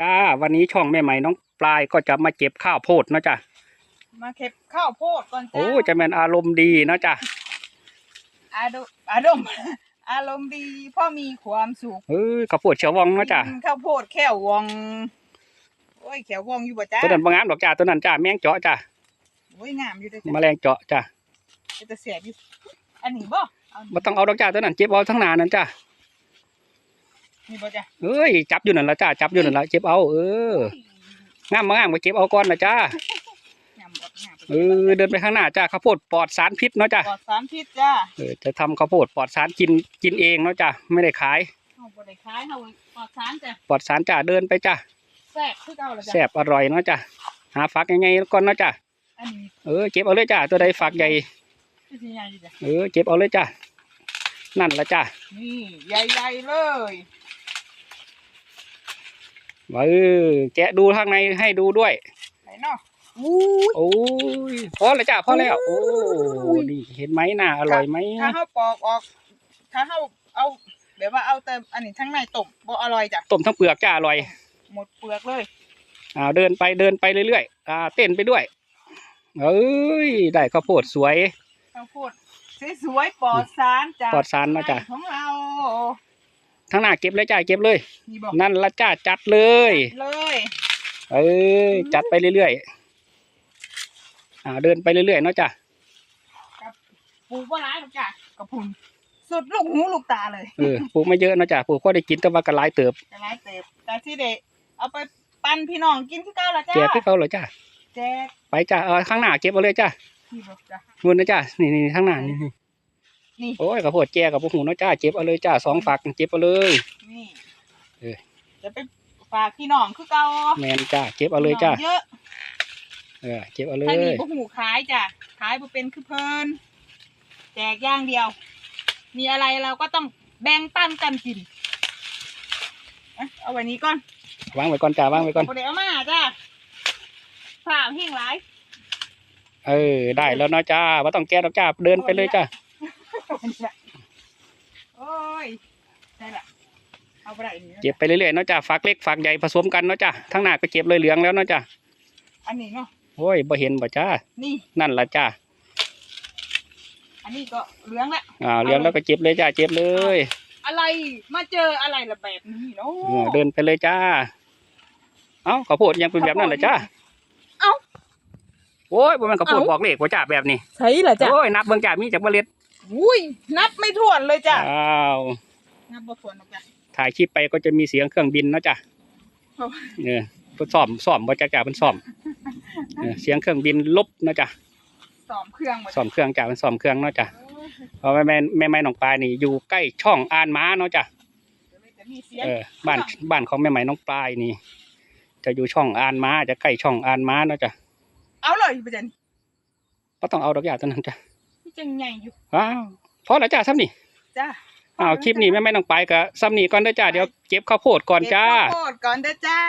จ้าวันนี้ช่องแม่ใหม่น้องปลายก็จะมาเก็บข้าวโพดเนาะจ้ะมาเก็บข้าวโพดก่อนจ้าโอ้จะเป็นอารมณ์ดีเนาะจ้ะอารมณ์อารมณ์อารมณ์ดีเพ่อมีความสุขเอ้ยข้าวโพดเฉียววองเนาะจ้ะกินข้าวโพดแค่ววองโอ้ยแขววองอยู่บ่จ้าตัวนั้นบางงามดอกจ้าตัวนั้นจ้าแมงเจาะจ้าโอ้ยงามอยู่เด้วยแมลงเจาะจ้าจ้าจะเสียบอยู่อันนี้บ่เอาบ่ต้องเอาดอกจ้าตัวนั้นเจ็บเอาทั้งหนานั่นจ้า นี่บ่จ้าเอ้ยจับอยู่นั่นละจ้าจับอยู่นั่นละเจ็บเอาเอองามบางงามมาเจ็บเอาก่อนนะจ้างามบ่งามเออเดินไปข้างหน้าจ้าข้าวโพดปลอดสารพิษเนาะจ้าปลอดสารพิษจ้าเออจะทำข้าวโพดปลอดสารกินกินเองเนาะจ้าไม่ได้ขายเฮาบ่ได้ขายเฮาปลอดสารจ้าปลอดสารจ้าเดินไปจ้าแซ่บคือเก่าล่ะจ้าแซ่บอร่อยเนาะจ้าหาฝักใหญ่ๆก่อนเนาะจ้าอันนี้เออเก็บเอาเลยจ้าตัวใดฝักใหญ่คือสิใหญ่อยู่จ้าเออเก็บเอาเลยจ้านั่นละจ้านี่ใหญ่ๆเลย เออแกะดูข้างในให้ดูด้วยไหนเนาะอู้ยโอ้ยพอแล้วจ้าพอแล้ว โอ้นี่เห็นไหมน่าอร่อยไหมถ้าเฮาปอกออก ถ้าเฮาเอาแบบว่าเอาแต่อันนี้ทั้งในต้มบ่อร่อยจ้ะต้มทั้งเปลือกจ้าอร่อย หมดเปลือกเลยอ่าเดินไปเดินไปเรื่อยๆอ่าเต้นไปด้วยเอ้ยได้ข้าวโพดสวยข้าวโพดสวยๆปลอดสารจากปลอดสารนะจ๊ะไร่ของเรา ทั้งหน้าเก็บเลยจ้าเก็บเลย นี่บอกนั่นละจ้าจัดเลย เลยเอ้ยจัดไปเรื่อยๆอ่าเดินไปเรื่อยๆเนาะจ้าปลูกว่าร้ายหรอกจ้ะกระพุนสุดลูกหูลูกตาเลยเออปลูกไม่เยอะเนาะจ้าปลูกก็ได้กินแต่ว่ากระไรเติบจะร้ายเต็บแต่ที่เด็กเอาไปปั้นพี่น้องกินที่เก้าละจ้าแจกให้เขาเลยจ้าแจกไปจ้าเออข้างหน้าเก็บเอาเลยจ้านี่บอกจ้ะ นู่นนะจ้านี่นี่ข้างหน้านี่ นี่นี่ โอ้ยข้าวโพดแจกับพวกหูเนาะจ้าเก็บเอาเลยจ้าสองฝักเก็บเอาเลย นี่เออ จะไปฝากพี่น้องคือเก่าแมนจ้าเก็บเอาเลยจ้าพี่น้องเยอะเออเก็บเอาเลถ้ามียพวกหูขายจ้ะขายบ่เป็นคือเพลินแจกอย่างเดียว มีอะไรเราก็ต้องแบ่งปันกันกินเอาเอาไว้นี้ก่อนวางไว้ก่อนจ้าวางไว้ก่อนบ่ได้เอามาจ้ะฝ่าเฮงหลายเออได้แล้วเนาะจ้าว่าต้องแก้ดอกจ้าเดินไปเลยจ้า โอ้ยได้ละเอาไปได้นี่เก็บไปเรื่อยๆเนาะจ้าฝักเล็กฝักใหญ่ผสมกันเนาะจ้าทั้งหน้าก็เก็บเลยเหลืองแล้วเนาะจ้าอันนี้เนาะโอ้ยบ่เห็นบ่จ้านี่ นั่นละจ้าอันนี้ก็เหลืองละอ่าเหลืองแล้วก็เก็บเลยจ้าเก็บเลย อะไรมาเจออะไรละแบบนี้เนาะเออเดินไปเลยจ้า เอ้าข้าวโพดยังเป็นแบบนั้นเลยจ้าเอ้า โอ้ยบ่แม่นข้าวโพดเอ้า บอกเลขบ่จ้าแบบนี้ใช่ละจ้ะโอ้ยนับเบิ่งจ้ามีจักเมล็ดอุ้ยนับไม่ถ้วนเลยจ้ะอ้าวนับบ่ถ้วนหรอกจ้ะ ถ่ายคลิปไปก็จะมีเสียงเครื่องบินเนาะจ้าโอ้ยเออเพิ่นซ่อมซ่อมบ่จ้าจ้าเพิ่นซ่อมเออเสียงเครื่องบินลบเนาะจ้าสอมเครื่องหมดซ่อมเครื่องจ้าเพิ่นซ่อมเครื่องเนาะจ้าเพราะแม่แม่แม่ไม้หนองปลายนี่อยู่ใกล้ช่องอ่านม้าเนาะจ้ะจะมีเสียงเออบ้านบ้านของแม่ไม้น้องปลายนี่ จะอยู่ช่องอ่านม้าจะใกล้ช่องอ่านม้าเนาะจ้ะ เอาเลยประจันก็ต้องเอาดอกหญ้าตัวนั้นจ้ะพี่จังใหญ่อยู่ว้าวพอแล้วจ้าซ้ำนี่จ้ะอ้าวคลิปนี้แม่ไม้น้องปลายกับซ้ำนี่ก่อนเด้อจ้าเดี๋ยวเก็บข้าวโพดก่อนจ้าเก็บข้าวโพดก่อนเด้อจ้า